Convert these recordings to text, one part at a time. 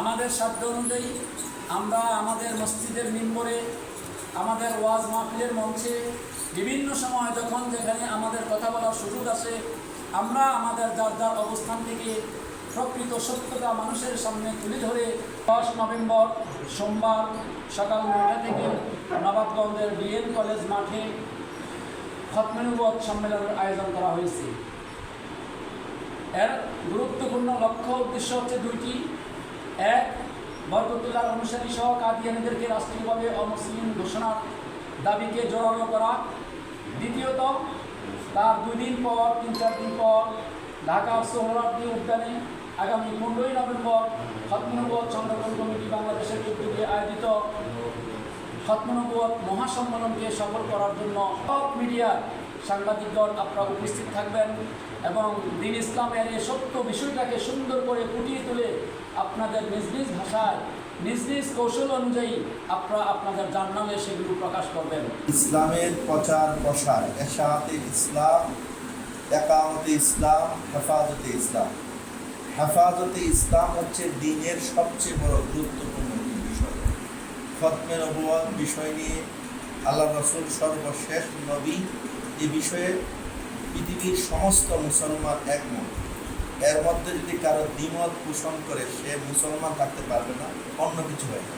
আমাদের সাধ্য অনুযায়ী আমরা আমাদের মসজিদের মিম্বরে, আমাদের ওয়াজ মাহফিলের মঞ্চে বিভিন্ন সময় যখন যেখানে আমাদের কথা বলার সুযোগ আসে, আমরা আমাদের যার যার অবস্থান থেকে প্রকৃত সত্যতা মানুষের সামনে তুলে ধরে দশ নভেম্বর সোমবার সকাল নয়টা থেকে নবাবগঞ্জের বিএন কলেজ মাঠে খতমেনুবত সম্মেলনের আয়োজন করা হয়েছে। এর গুরুত্বপূর্ণ লক্ষ্য উদ্দেশ্য হচ্ছে দুইটি। এক, বরকতুল্লাহ অনুসারী সহ কাদিয়ানিদেরকে রাষ্ট্রীয়ভাবে অমুসলিম ঘোষণার দাবিকে জোরালো করা। দ্বিতীয়ত, তার দুই দিন পর, তিন, চার দিন পর ঢাকার সোহরার্দি উদ্যানে আগামী পনেরোই নভেম্বর খতমনবত চন্দ্রকোন কমিটি বাংলাদেশের উদ্যোগে আয়োজিত খতমনবত মহাসম্মেলনকে সফল করার জন্য মিডিয়ার সাংবাদিকগণ আপনারা উপস্থিত থাকবেন। এবং দিন ইসলামের এই সত্য বিষয়টাকে সুন্দর করে ফুটিয়ে তুলে আপনাদের নিজ নিজ ভাষায়, নিজ নিজ কৌশল অনুযায়ী আপনারা আপনাদের জার্নালে সেগুলো প্রকাশ করবেন। ইসলামের প্রচার প্রসার এশাতে ইসলাম, একামতে ইসলাম, হেফাজতে ইসলাম। হেফাজতে ইসলাম হচ্ছে দিনের সবচেয়ে বড় গুরুত্বপূর্ণ বিষয়। খতমে নবুয়াদ বিষয় নিয়ে আল্লাহ রসুল সর্বশেষ নবী এ বিষয়ে পৃথিবীর সমস্ত মুসলমান একমত। এর মধ্যে যদি কারও দ্বিমত পোষণ করে, সে মুসলমান থাকতে পারবে না, অন্য কিছু হয় না।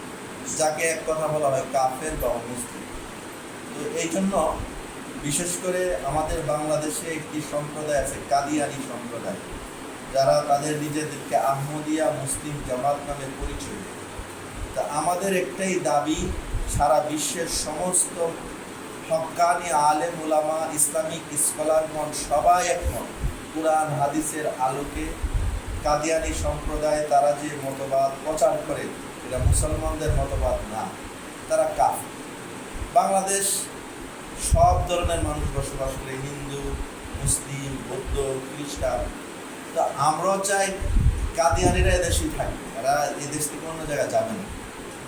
যাকে এক কথা বলা হয় কাফের বা অমুসলিম। তো এই জন্য বিশেষ করে আমাদের বাংলাদেশে একটি সম্প্রদায় আছে কাদিয়ানি সম্প্রদায়। যারা তাদের নিজেদেরকে আহমদিয়া মুসলিম জামাত নামে পরিচয় তা আমাদের একটাই দাবি, সারা বিশ্বের সমস্ত হকানি আলেম, উলামা, ইসলামিক স্কলারগণ সবাই একমত। কোরআন, হাদিসের আলোকে কাদিয়ানি সম্প্রদায় তারা যে মতবাদ প্রচার করে, এটা মুসলমানদের মতবাদ না, তারা কাফ বাংলাদেশ সব ধরনের মানুষ বসবাস করে, হিন্দু, মুসলিম, বৌদ্ধ, খ্রিস্টান। তো আমরাও চাই কাদিয়ানিরা এদেশেই থাকবে তারা এদেশ থেকে অন্য জায়গায় যাবে না।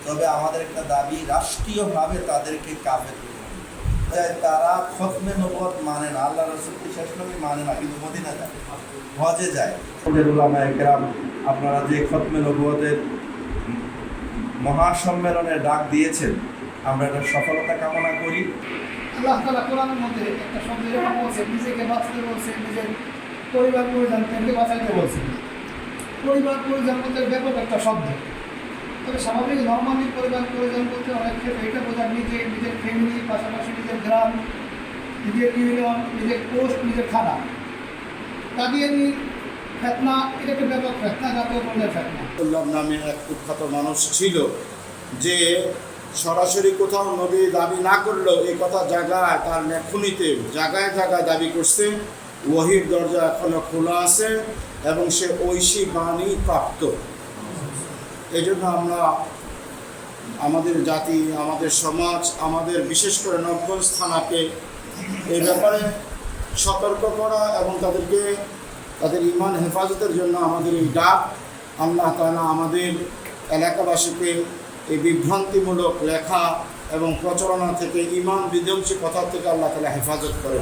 তবে আমাদের একটা দাবি, রাষ্ট্রীয়ভাবে তাদেরকে কাফের তারা খতমে নবত মানে না আল্লাহ রসুল শেষ নবী মানে না কিন্তু মদিনা যায় হজে যায়। একরাম আপনারা যে খতমে নবতের মহাসম্মেলনের ডাক দিয়েছেন আমরা এটা সফলতা কামনা করি। আল্লাহ তালা কোরআনের মধ্যে একটা শব্দ এরকম বলছে নিজেকে বাঁচতে বলছে নিজের পরিবার পরিজন থেকে বাঁচাইতে বলছে। পরিবার পরিজন বলতে ব্যাপক একটা শব্দ তবে স্বাভাবিক নর্মালি পরিবার পরিজন বলতে অনেক ক্ষেত্রে এটা বোঝায় নিজে, নিজের ফ্যামিলি পাশাপাশি নিজের গ্রাম, নিজের ইউনিয়ন, নিজের পোস্ট নিজের থানা। কাদিয়ানি ফেতনা, এটা একটা ব্যাপক ফেতনা, জাতীয় পর্যায়ের ফেতনা। নামে এক কুখ্যাত মানুষ ছিল যে সরাসরি কোথাও নবী দাবি না করলেও এই কথা জায়গায় তার লেখনীতে জায়গায় জায়গায় দাবি করছে ওহির দরজা এখনও খোলা আছে এবং সে ঐশী বাণী প্রাপ্ত। এই জন্য আমরা আমাদের জাতি, আমাদের সমাজ, আমাদের বিশেষ করে নবগঞ্জ থানাকে এই ব্যাপারে সতর্ক করা এবং তাদেরকে, তাদের ইমান হেফাজতের জন্য আমাদের এই ডাক, আল্লাহ তালা আমাদের এলাকাবাসীকে এই বিভ্রান্তিমূলক লেখা এবং প্রচারণা থেকে ইমান বিধ্বংসী কথা থেকে আল্লাহ তালা হেফাজত করে